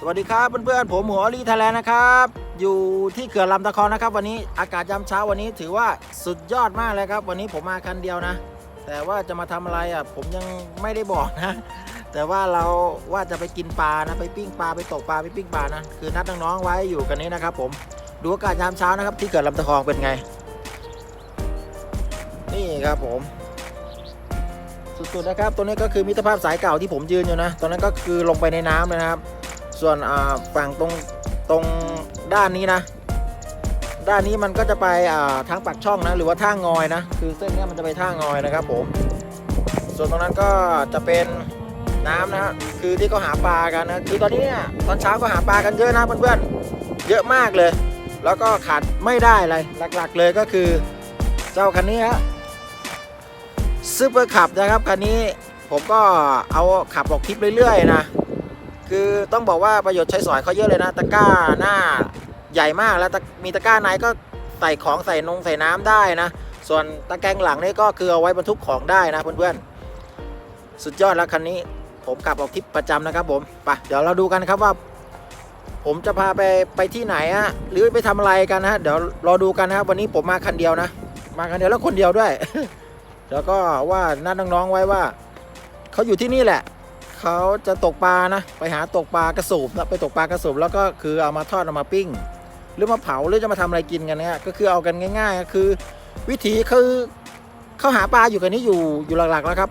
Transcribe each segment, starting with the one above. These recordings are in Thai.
สวัสดีครับเพื่อนๆผมหัวลีไทยแลนด์นะครับ อยู่ที่เขื่อนลำตะคองนะครับ วันนี้อากาศยามเช้าวันนี้ถือว่าสุดยอดมากเลยครับ วันนี้ผมมาคันเดียวนะ แต่ว่าจะมาทำอะไรอะผมยังไม่ได้บอกนะ แต่ว่าเราว่าจะไปกินปลานะไปปิ้งปลาไปตกปลาไปปิ้งปลานะคือนัดน้องๆไว้อยู่กันนี้นะครับ ผมดูอากาศยามเช้านะครับที่เขื่อนลำตะคองเป็นไง นี่ครับผมสุดๆนะครับ ตัวนี้ก็คือมิตรภาพสายเก่าที่ผมยืนอยู่นะ ตอนนั้นก็คือลงไปในน้ำเลยนะครับ ส่วนฝั่งตรงตรงด้านนี้นะ ด้านนี้มันก็จะไปทางปากช่องนะหรือว่าท่างอยนะ คือเส้นนี้มันจะไปท่างอยนะครับผม ส่วนตรงนั้นก็จะเป็นน้ำนะฮะคือที่เขาหาปลากันนะคือตอนนี้เนี่ยตอนเช้าก็หาปลากันเยอะนะเพื่อนๆเยอะมากเลย แล้วก็ขาดไม่ได้อะไรหลักๆเลยก็คือเจ้าคันนี้ฮะซูเปอร์ขับนะครับคันนี้ผมก็เอาขับออกทริปเรื่อยๆนะ คือต้องบอกว่าประโยชน์ใช้สอยเขาเยอะเลยนะ ตะกร้าหน้าใหญ่มากแล้วมีตะกร้าในก็ใส่ของใส่นงใส่น้ำได้นะ ส่วนตะแกรงหลังนี่ก็คือเอาไว้บรรทุกของได้นะเพื่อนๆ สุดยอดแล้วคันนี้ผมขับออกทริปประจำนะครับผมไปเดี๋ยวเราดูกันครับว่า ผมจะพาไปไปที่ไหนฮะหรือไปทำอะไรกันนะเดี๋ยวรอดูกันนะครับวันนี้ผมมาคันเดียวนะ มาคันเดียวแล้วคนเดียวด้วย แล้วก็ว่านัดน้องๆไว้ว่าเขาอยู่ที่นี่แหละ เขาจะตกปลานะ ไปหาตกปลากระสูบนะไปตกปลากระสูบแล้วก็คือเอามาทอดเอามาปิ้ง หรือมาเผาหรือจะมาทำอะไรกินกันเนี่ยก็คือเอากันง่ายๆก็คือ วิธีคือเขาหาปลาอยู่กันนี้อยู่อยู่หลักๆแล้วครับ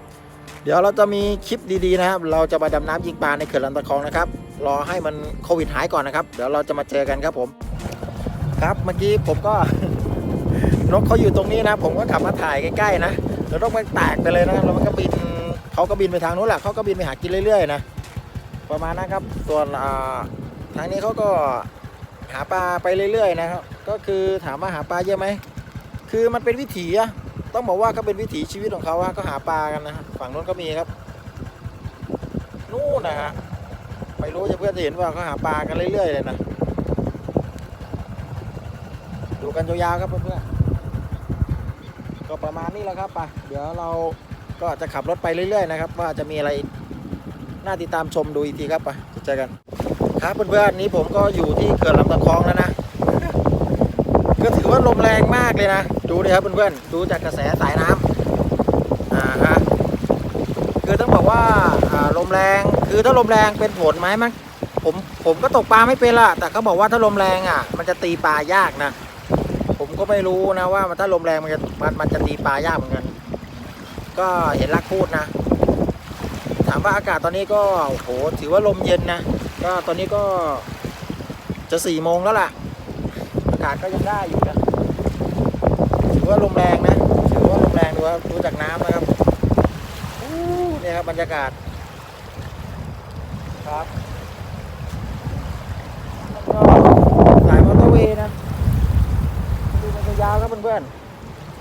เดี๋ยวเราจะมีคลิปดีๆนะครับ เราจะมาดำน้ำยิงปลาในเขื่อนลำตะคองนะครับ รอให้มันโควิดหายก่อนนะครับ เดี๋ยวเราจะมาเจอกันครับผม ครับเมื่อกี้ผมก็นกเขาอยู่ตรงนี้นะ ผมก็ขับมาถ่ายใกล้ๆนะแล้วนกมันแตกไปเลยนะแล้วมันก็บิน เขาก็บินไปทางนู้นแหละเขาก็บินไปหากินเรื่อยๆนะประมาณนั้นครับส่วนทางนี้เขาก็หาปลาไปเรื่อยๆนะครับ ก็คือถามว่าหาปลาเยอะไหมคือมันเป็นวิถีอะต้องบอกว่าก็เป็นวิถีชีวิตของเขาว่าก็หาปลากันนะฝั่งนู้นก็มีครับนู่นนะฮะไม่รู้จะเพื่อนจะเห็นว่าเขาหาปลากันเรื่อย ๆ เลยนะดูกันยาวๆครับเพื่อนๆก็ประมาณนี้แหละครับไปเดี๋ยวเรา ก็จะขับรถไปเรื่อยๆนะครับ ว่าจะมีอะไรน่าติดตามชมดูอีกทีครับไปเจอกัน ครับเพื่อนๆนี้ผมก็อยู่ที่เขื่อนลำตะคองแล้วนะก็ถือว่าลมแรงมากเลยนะ ดูดิครับเพื่อนๆดูจากกระแสสายน้ำอ่าฮะคือต้องบอกว่าอ่าลมแรงคือถ้าลมแรงเป็นผลไหมมันผมผมก็ตกปลาไม่เป็นละแต่เขาบอกว่าถ้าลมแรงอะ มันจะตีปลายากนะ ผมก็ไม่รู้นะว่ามันถ้าลมแรงมันจะมันมันจะตีปลายากเหมือนกัน ก็เห็นลักพูดนะ ถามว่าอากาศตอนนี้ก็โอ้โหถือว่าลมเย็นนะ ก็ตอนนี้ก็จะสี่โมงแล้วล่ะ อากาศก็ยังได้อยู่นะ ถือว่าลมแรงนะ ถือว่าลมแรงดูว่าดูจากน้ำนะครับอู้เนี่ยครับบรรยากาศ ครับแล้วก็สายมอเตอร์เวย์นะดูมันจะยาวครับเพื่อน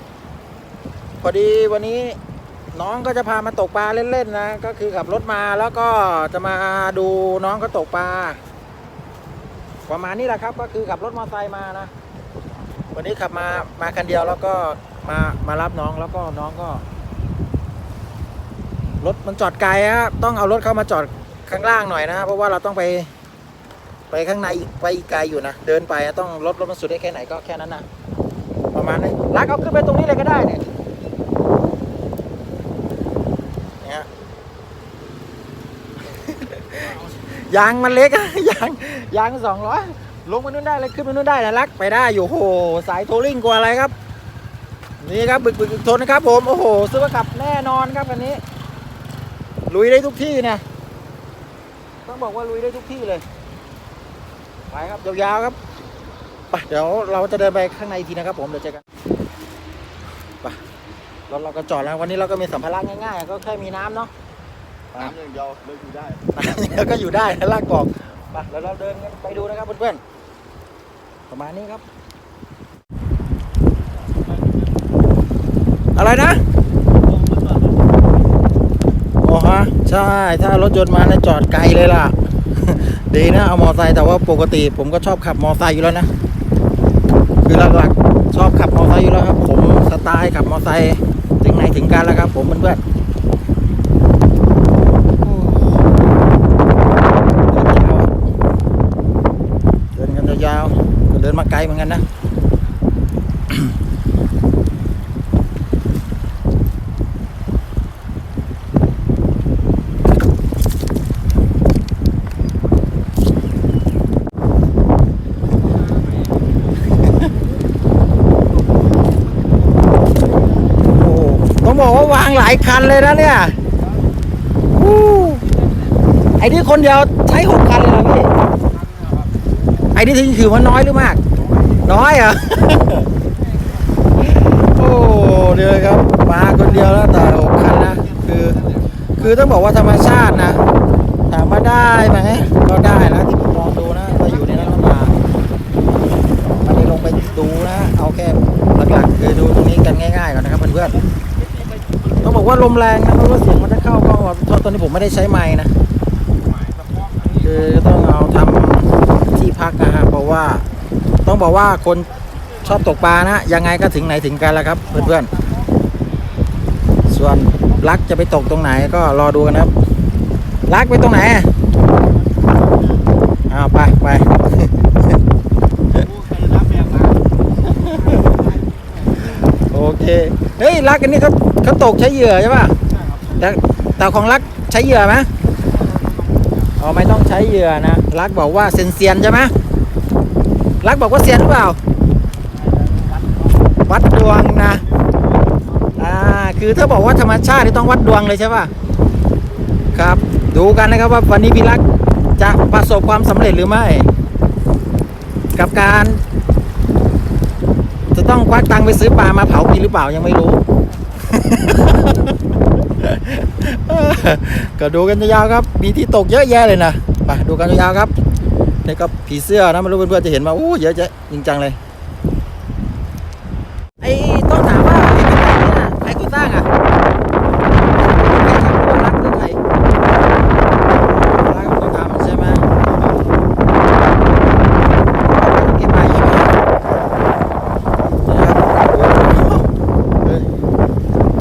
ๆพอดีวันนี้ น้องก็จะพามาตกปลาเล่นๆนะ ก็คือขับรถมาแล้วก็จะมาดูน้องก็ตกปลา ประมาณนี้แหละครับ ก็คือขับรถมอเตอร์ไซค์มานะ วันนี้ขับมา มาคันเดียวแล้วก็มา มารับน้องแล้วก็น้องก็ รถมันจอดไกลฮะ ต้องเอารถเข้ามาจอดข้างล่างหน่อยนะ เพราะว่าเราต้องไป ไปข้างในอีกไปอีกไกลอยู่นะ เดินไปต้องรถรถมันสุดได้แค่ไหนก็แค่นั้นนะ ประมาณนี้ลักเอาขึ้นไปตรงนี้เลยก็ได้เนี่ย ยางมันเล็กอะยางยางสองร้อยลงมานู่นได้เลยขึ้นมานู่นได้นะลักไปได้อยู่โหสายโทรลิ่งกว่าอะไรครับ นี่ครับบึกบึกบึกทนนะครับ ผมโอ้โหซื้อมาขับแน่นอนครับคันนี้ ลุยได้ทุกที่เนี่ยต้องบอกว่าลุยได้ทุกที่เลยไปครับยาวๆครับไปเดี๋ยวเราจะเดินไปข้างในทีนะครับ ผมเดี๋ยวเจอกันไปรถเราก็จอดแล้ววันนี้เราก็มีสัมภาระง่ายๆ ก็แค่มีน้ำเนาะ น้ำอย่างเดียวเลยอยู่ได้น้ำอย่างเดียวก็อยู่ได้นะลากกอกไปแล้วเราเดินกันไปดูนะครับเพื่อนๆประมาณนี้ครับ อะไรนะโอ้ฮะใช่ถ้ารถยนต์มาเนี่ยจอดไกลเลยล่ะ ดีนะเอามอไซค์แต่ว่าปกติ ผมก็ชอบขับมอไซค์อยู่แล้วนะคือหลักๆชอบขับมอไซค์อยู่แล้วครับ ผมสไตล์ขับมอไซค์ถึงไหนถึงกันแล้วครับ ผมเพื่อนๆโอ้เดี๋ยวเช้า เดินมาไกลเหมือนกันนะ โอ้ต้องบอกว่าวางหลายคันเลยนะเนี่ยไอ้นี่คนเดียวใช้หกคันเลยเหรอพี่ ไอ้นี่ถือว่าน้อยหรือมาก น้อยเหรอโอ้เดียวครับมาคนเดียวแล้วแต่หกคันนะคือ คือต้องบอกว่าธรรมชาตินะถามว่าได้ไหมก็ได้นะที่ผมมองดูนะก็อยู่ในนั้นมาไม่ได้ลงไปดูนะเอาแค่หลักๆคือดูตรงนี้กันง่ายๆก่อนนะครับเพื่อนๆต้องบอกว่าลมแรงนะเพราะว่าเสียงมันจะเข้ากล้องตอนนี้ผมไม่ได้ใช้ไม้นะคือต้องเอาทำ ที่พักนะฮะเพราะว่าต้องบอกว่าคนชอบตกปลานะยังไงก็ถึงไหนถึงกันแล้วครับ เพื่อนๆ ส่วนลักจะไปตกตรงไหนก็รอดูกันนะครับ ลักไปตรงไหนอะอ้าวไปไปโอเคเฮ้ยลักอันนี้เขาเขาตกใช้เหยื่อใช่ป่ะแต่แต่ของลักใช้เหยื่อไหมอ๋อไม่ต้องใช้เหยื่อนะ ลักบอกว่าเซนเซียนใช่ไหมลักบอกว่าเซียนหรือเปล่า วัดดวงนะ อ่า คือถ้าบอกว่าธรรมชาตินี่ต้องวัดดวงเลยใช่ป่ะ ครับ ดูกันนะครับว่าวันนี้พี่ลักจะประสบความสำเร็จหรือไม่ กับการ จะต้องควักตังไปซื้อปลามาเผากินหรือเปล่ายังไม่รู้ ก็ดูกันยาวๆครับ มีที่ตกเยอะแยะเลยนะ ไปดูกันยาวครับนี่ก็ผีเสื้อนะไม่รู้เพื่อนๆจะเห็นมาโอ้เยอะแยะจริงจังเลย ไอ้ต้องถามว่าไอ้กระต่ายเนี่ยใครคนสร้างอะใครก่อสร้างใช่ไหม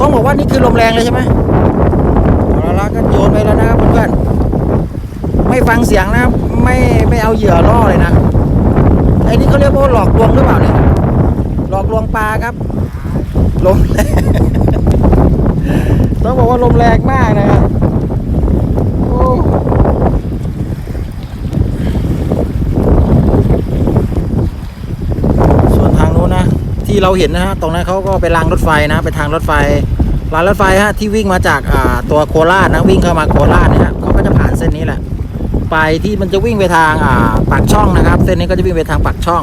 ต้องบอกว่านี่คือลมแรงเลยใช่ไหมเอาละก็โยนไปแล้วนะครับเพื่อนๆ ไม่ฟังเสียงนะไม่ไม่เอาเหยื่อล่อเลยนะไอ้นี่เขาเรียกว่าหลอกลวงหรือเปล่าเนี่ยหลอกลวงปลาครับลมแรงต้องบอกว่าลมแรงมากนะครับส่วนทางนู้นนะ ที่เราเห็นนะฮะตรงนั้นเขาก็ไปรางรถไฟนะไปทางรถไฟรางรถไฟฮะที่วิ่งมาจากตัวโคราชนะวิ่งเข้ามาโคราชเนี่ยฮะเขาก็จะผ่านเส้นนี้แหละ ไปที่มันจะวิ่งไปทางอ่าปากช่องนะครับ เส้นนี้ก็จะวิ่งไปทางปากช่อง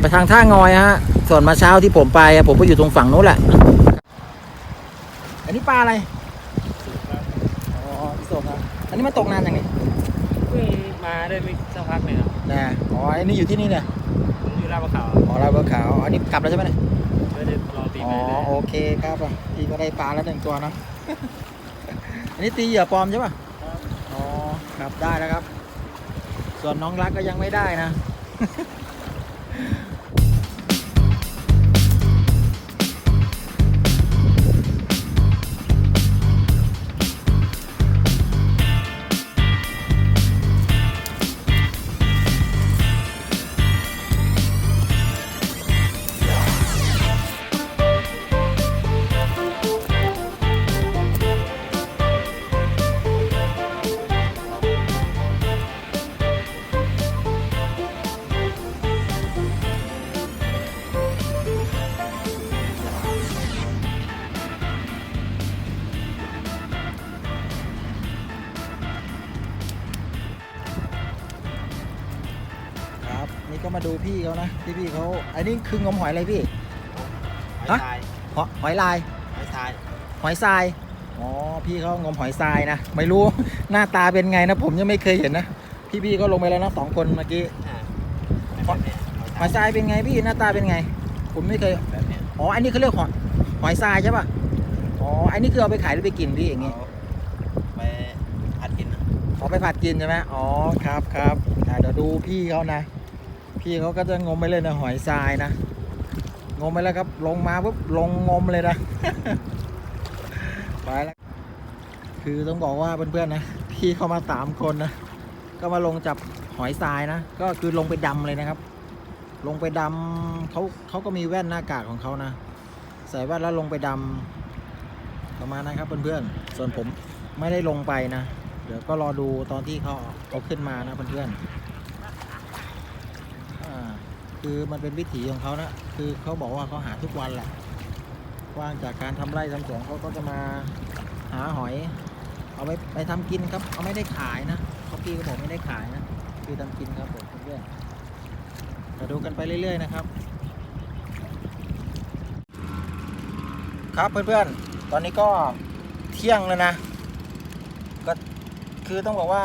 ไปทางท่างอยฮะส่วนมาเช้าที่ผมไปอะผมก็อยู่ตรงฝั่งนู้นแหละ อันนี้ปลาอะไรอ๋อพี่สมครับอันนี้มาตกนานยังไงเพิ่งมาได้ไม่สักพักเลยครับนะอ๋ออันนี้อยู่ที่นี่เนี่ยผมอยู่ลาดประเขาอ๋อลาดบัวขาวอันนี้กลับแล้วใช่ไหมเนี่ยไม่ได้รอตีอ๋ไปอเลยโอเคครับอะพี่ก็ได้ปลาแล้วหนึ่งตัวเนอะอันนี้ตีเหยื่อปลอมใช่ป่ะอ๋อครับได้แล้วครับ ส่วนน้องรักก็ยังไม่ได้นะ เขานะที่พี่เขาอันนี้คืองมหอยอะไรพี่ ฮะ หอยหอยลายไม่ทายหอยทรายอ๋อพี่เขางมหอยทรายนะไม่รู้ หน้าตาเป็นไงนะผมยังไม่เคยเห็นนะพี่ๆก็ลงไปแล้วนะสองคนเมื่อกี้แบบเนี้ยหอยทรายเป็นไงพี่หน้าตาเป็นไง ผมไม่เคยแบบเนี้ยอ๋ออันนี้เขาเรียกหอยหอยทรายใช่ป่ะอ๋ออันนี้คือเอาไปขายหรือไปกินพี่อย่างงี้ไปผัดกินนะเอาไปผัดกินใช่ไหมอ๋อครับครับอ่าเดี๋ยวดูพี่เขานะ พี่เขาก็จะงมไปเลยนะหอยทรายนะ งมไปแล้วครับ ลงมาปุ๊บลงงมเลยนะไปแล้วคือต้องบอกว่าเพื่อนๆนะ พี่เขามาสามคนนะ ก็มาลงจับหอยทรายนะ ก็คือลงไปดำเลยนะครับ ลงไปดำเขาเขาก็มีแว่นหน้ากากของเขานะ ใส่แว่นแล้วลงไปดำประมาณนั้นครับเพื่อนๆ ส่วนผมไม่ได้ลงไปนะ เดี๋ยวก็รอดูตอนที่เขาเขาขึ้นมานะเพื่อนๆ คือมันเป็นวิถีของเขานะคือเขาบอกว่าเขาหาทุกวันแหละว่างจากการทำไร่ทำสวนเขาก็จะมาหาหอย เอาไปไปทำกินครับ เอาไม่ได้ขายนะเขาพี่ก็บอกไม่ได้ขายนะคือทำกินครับผมเพื่อนๆมาดูกันไปเรื่อย ๆ นะครับ ครับเพื่อนๆ ตอนนี้ก็เที่ยงแล้วนะ ก็คือต้องบอกว่า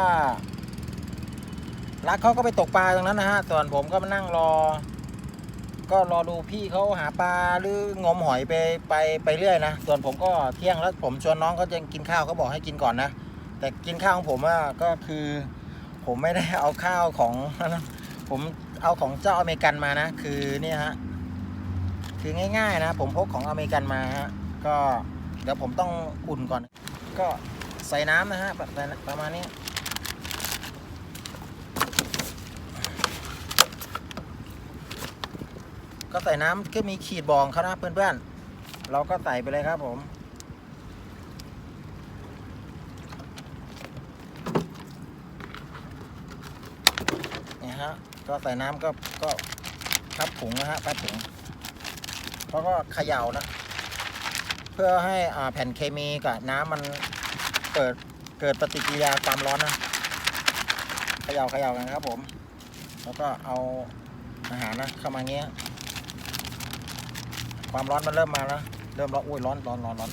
รักเขาก็ไปตกปลาตรงนั้นนะฮะ ส่วนผมก็มานั่งรอ ก็รอดูพี่เขาหาปลาหรืองมหอยไปไปไปเรื่อยนะ ส่วนผมก็เที่ยงแล้วผมชวนน้องเขาจะกินข้าวเขาบอกให้กินก่อนนะ แต่กินข้าวของผมอะก็คือ ผมไม่ได้เอาข้าวของ ผมเอาของเจ้าอเมริกันมานะ คือเนี่ยฮะคือง่ายๆนะ ผมพกของอเมริกันมาฮะก็เดี๋ยวผมต้องอุ่นก่อน ก็ใส่น้ำนะฮะประมาณนี้ ก็ใส่น้ำก็มีขีดบองเขานะเพื่อนๆ เราก็ใส่ไปเลยครับผมเนี่ยฮะ ก็ใส่น้ำก็ก็ทับถุงนะฮะทับถุงแล้วก็เขย่านะ เพื่อให้อ่าแผ่นเคมีกับน้ำมันเกิดเกิดปฏิกิริยาความร้อนนะเขย่าเขย่ากันครับผม แล้วก็เอาอาหารนะเข้ามาเงี้ย ความร้อนมันเริ่มมาแล้วเริ่มร้อนอุ้ยร้อนร้อนร้อนร้อน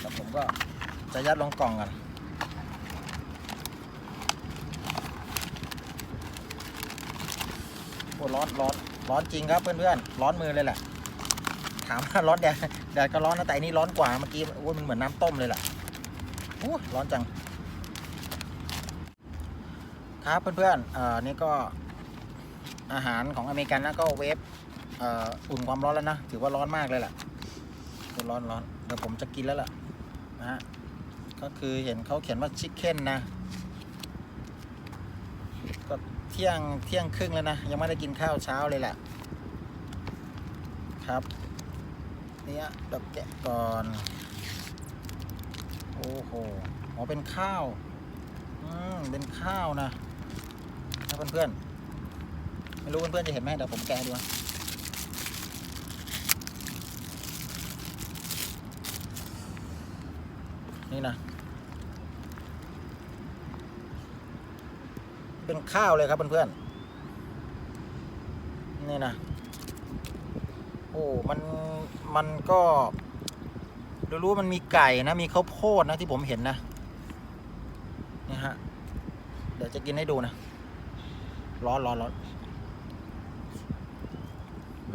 แล้วผมก็จะยัดลงกล่องกันโอ้ร้อนร้อนร้อนจริงครับเพื่อนๆร้อนมือเลยแหละ ถามว่าร้อนแดดแดดก็ร้อนนะแต่อันนี้ร้อนกว่าเมื่อกี้โอ้ยมันเหมือนน้ำต้มเลยแหละโอ้ร้อนจัง ครับเพื่อนๆเอ่อนี่ก็ อาหารของอเมริกันนะก็เวฟเอ่ออุ่นความร้อนแล้วนะ ถือว่าร้อนมากเลยแหละคือร้อนร้อนเดี๋ยวผมจะกินแล้วล่ะนะฮะก็คือเห็นเขาเขียนว่าชิคเก้นนะก็เที่ยงเที่ยงครึ่งแล้วนะ ยังไม่ได้กินข้าวเช้าเลยแหละครับเนี่ยเดับแกะก่อนโอ้โหอ๋อเป็นข้าว อืม เป็นข้าวนะนะเพื่อนๆ ไม่รู้เพื่อนๆจะเห็นไหมเดี๋ยวผมแกะดูนะนี่นะ เป็นข้าวเลยครับเพื่อนๆ นี่นะ โอ้ มัน มันก็เรารู้มันมีไก่นะ มีข้าวโพดนะที่ผมเห็นนะ นี่ฮะ เดี๋ยวจะกินให้ดูนะ ร้อนร้อนร้อน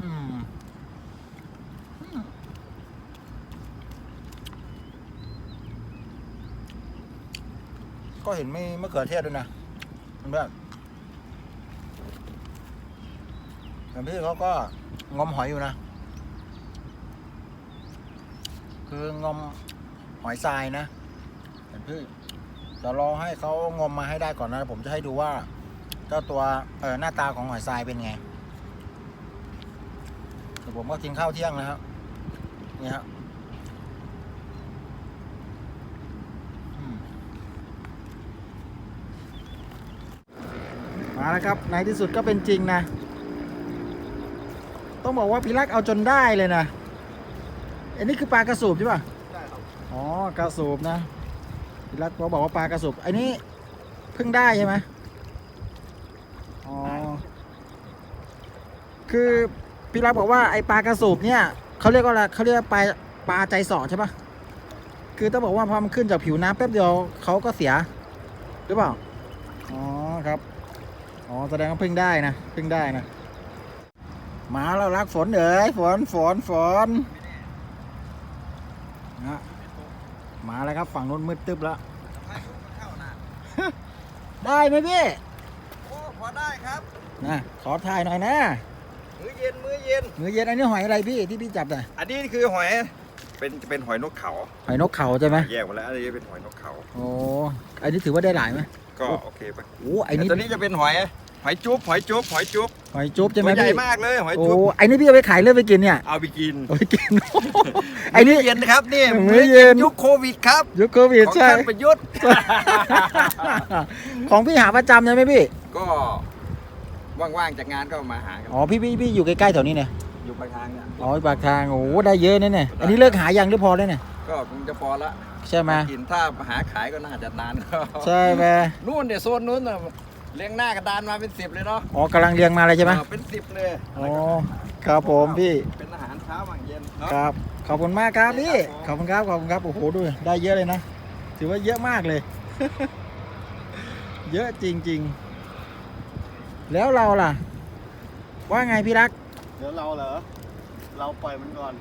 อืมอืม ก็เห็นไม่มะเขือเทศด้วยนะเพื่อนแต่พี่เขาก็งมหอยอยู่นะ คืองมหอยทรายนะเห็นพี่เดี๋ยวรอให้เขางมมาให้ได้ก่อนนะ ผมจะให้ดูว่าเจ้าตัวเออหน้าตาของหอยทรายเป็นไงเดี๋ยวผมก็กินข้าวเที่ยงนะครับนี่ฮะอื มาแล้วครับในที่สุดก็เป็นจริงนะ ต้องบอกว่าพี่รักเอาจนได้เลยนะอันนี้คือปลากระสูบใช่ป่ะได้ครับอ๋อกระสูบนะพี่รักเขาบอกว่าปลากระสูบอันนี้เพิ่งได้ใช่ไหมอ๋อคือพี่รักบอกว่าไอปลากระสูบเนี่ยเขาเรียกว่าอะไรเขาเรียกว่าปลาปลาใจสอใช่ปะคือต้องบอกว่าพอมันขึ้นจากผิวน้ำแป๊บเดียวเขาก็เสียหรือเปล่า อ๋อครับ อ๋อ แสดงว่าเพิ่งได้นะเพิ่งได้นะ มาแล้วรักฝนเอ๋ยฝนฝนฝนนะมาแล้วครับฝั่งนู้นมืดตึ๊บแล้วให้ลูกมันเข้านะได้ไหมพี่ โอ้พอได้ครับ นะขอถ่ายหน่อยนะ มื้อเย็นมื้อเย็น มือเย็นอันนี้หอยอะไรพี่ที่พี่จับน่ะ อันนี้คือหอย เป็นเป็นหอยนกเขาหอยนกเขาใช่ไหมแยกมาแล้วอันนี้เป็นหอยนกเขาโอ้อันนี้ถือว่าได้หลายไหมก็โอเคปะโอ้ไอ้แต่นี่ตัวนี้จะเป็นหอยหหอยจุ๊บหอยจุ๊บหอยจุ๊บหอยจุ๊บใช่ไหมตัวใหญ่พี่มากเลยหอยโอ้จุ๊บไอ้นี่พี่เอาไปขายเลือกไปกินเนี่ยเอาไปกินเอาไปกินไอ้นี่มื้เย็นครับนี่มื้อเย็นยุคโควิดครับยุคโควิดของใช่ท่านประยุทธ์ของพี่หาประจำใช่ไหมพี่ก็ว่างๆจากงานก็มาหากันอ๋อพี่พี่พี่อยู่ใกล้ๆแถวนี้เนี่ย อยู่ปากทางเนี่ยอ๋อปากทางโอ้โหได้เยอะเนี่ยเนี่ยอันนี้เลิกหายังหรือพอแล้วเนี่ยก็คงจะพอละใช่ไหมกินถ้าหาขายก็น่าจะนานใช่ไหมนู่นเดี๋ยวโซนนู้นน่ะเลี้ยงหน้ากระดานมาเป็นสิบเลยเนาะอ๋อกำลังเรียงมาเลยใช่ไหมเออเป็นสิบเลยอ๋อครับผมพี่เป็นอาหารเช้าอาหารเย็นเนาะครับ ขอบคุณมากครับพี่คขรัอบบผมคุณครับขอบคุณครับโอ้โหดูได้เยอะเลยนะถือว่าเยอะมากเลย เยอะจริง ๆ แล้วเราล่ะ ว่าไงพี่รักเดี๋ยวเราเหรอ เราปล่อยมันก่อน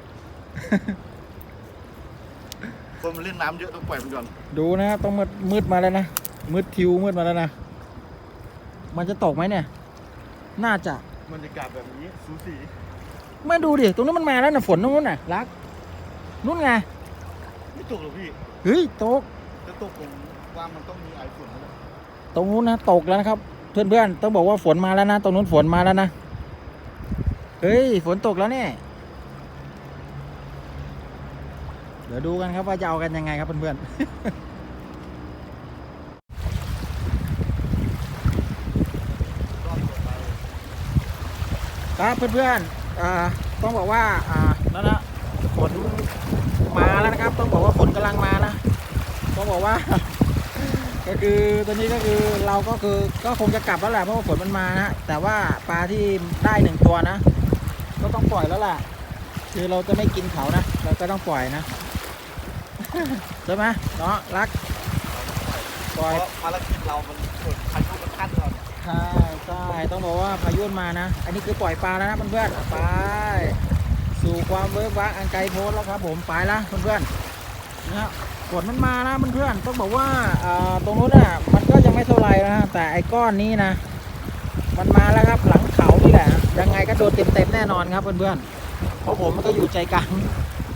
คนมันเล่นน้ำเยอะต้องปล่อยมันก่อน ดูนะต้องมืดมืดมาแล้วนะมืดทิวมืดมาแล้วนะ มันจะตกไหมเนี่ย น่าจะบรรยากาศแบบนี้สูสีไม่ดูดิตรงนั้นมันมาแล้วนะฝนตรงนู้นน่ะรักนู่นไงไม่ตกหรอกพี่เฮ้ยตกจะตกผมว่ามันต้องมีไอฝนนะตรงนู้นนะตกแล้วนะครับ เพื่อนๆต้องบอกว่าฝนมาแล้วนะ ตรงนู้นฝนมาแล้วนะ เฮ้ย ฝนตกแล้วเนี่ย เดี๋ยวดูกันครับว่าจะเอากันยังไงครับเพื่อนๆครับเพื่อนๆอ่าต้องบอกว่าอ่านั่นนะฝนมาแล้วนะครับ ต้องบอกว่าฝนกำลังมานะ ต้องบอกว่า ก็คือตอนนี้ก็คือเราก็คือก็คงจะกลับแล้วแหละเพราะว่าฝนมันมานะแต่ว่าปลาที่ได้หนึ่งตัวนะ ก็ต้องปล่อยแล้วล่ะ คือเราจะไม่กินเขานะ เราก็ต้องปล่อยนะใช่ไหมเนาะรัก ปล่อยเพราะภารกิจเรามันเกิดพายุมันขั้นก่อนใช่ใช่ต้องบอกว่าพายุมันมานะ อันนี้คือปล่อยปลาแล้วนะเพื่อนๆไป สู่ความเวิร์กวักอันไกลโพ้นแล้วครับ ผมไปละเพื่อนๆนะฮะฝนมันมานะเพื่อนๆต้องบอกว่าเอ่อตรงนู้นน่ะมันก็ยังไม่เท่าไหร่นะแต่ไอ้ก้อนนี้นะ มันมาแล้วครับหลังเขานี่แหละ ยังไงก็โดนเต็มๆแน่นอนครับเพื่อนๆเพราะผมมันก็อยู่ใจกลาง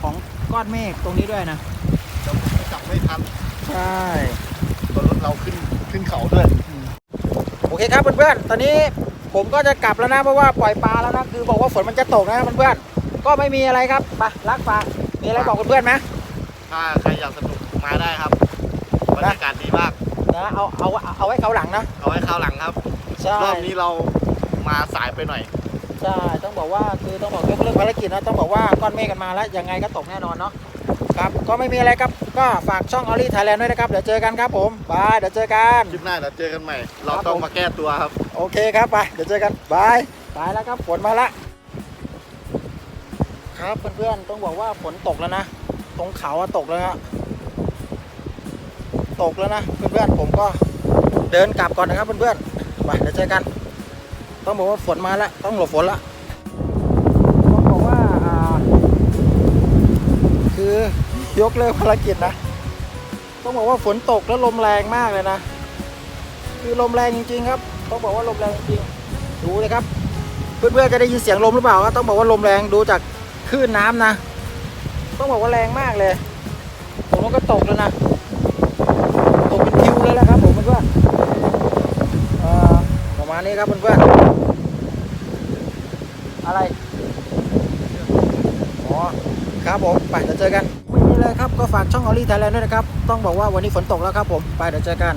ของก้อนเมฆตรงนี้ด้วยนะจะจับไม่ทันใช่ตอนรถเราขึ้นขึ้นเขาด้วยโอเคครับเพื่อนๆตอนนี้ผมก็จะกลับแล้วนะเพราะว่าปล่อยปลาแล้วนะคือบอกว่าฝนมันจะตกนะเพื่อนๆก็ไม่มีอะไรครับไปลักปลามีอะไรบอกเพื่อนๆไหมถ้าใครอยากสนุกมาได้ครับบรรยากาศดีมากนะเอาเอาเอาไว้เขาวหลังนะเอาไว้คราวหลังครับใช่รอบนี้เรามาสายไปหน่อย ใช่ต้องบอกว่าคือต้องบอกยกเลิกภารกิจนะต้องบอกว่าก้อนเมฆกันมาแล้วยังไงก็ตกแน่นอนเนาะครับก็ไม่มีอะไรครับก็ฝากช่องออลี่ไทยแลนด์ด้วยนะครับเดี๋ยวเจอกันครับผมบายเดี๋ยวเจอกันคลิปหน้าเราเจอกันใหม่ เราครับต้องผมมาแก้ตัวครับ โอเคครับไปเดี๋ยวเจอกันบายไปแล้วครับฝนมาละครับเพื่อนๆต้องบอกว่าฝนตกแล้วนะ ตรงเขาอะตกแล้วฮะตกแล้วนะเพื่อนๆผมก็เดินกลับก่อนนะครับเพื่อนๆไปเดี๋ยวเจอกัน ต้องบอกว่าฝนมาแล้วต้องหลบฝนละต้องบอกว่าอ่าคือยกเลิกภารกิจนะ ต้องบอกว่าฝนตกแล้วลมแรงมากเลยนะ คือลมแรงจริงๆครับต้องบอกว่าลมแรงจริงดูเลยครับ เพื่อนๆจะได้ยินเสียงลมหรือเปล่าก็ต้องบอกว่าลมแรงดูจากคลื่นน้ำนะ ต้องบอกว่าแรงมากเลย ผมก็ตกแล้วนะ ตกเป็นทิวเลยแล้วครับ ผมเพื่อนว่า ณนี้ครับเพื่อนๆอะไรอ๋อครับผมไปเดี๋ยวเจอกันไม่มีอะไรครับก็ฝากช่องออลี่ไทยแลนด์ด้วยนะครับ ต้องบอกว่าวันนี้ฝนตกแล้วครับผมไปเดี๋ยวเจอกัน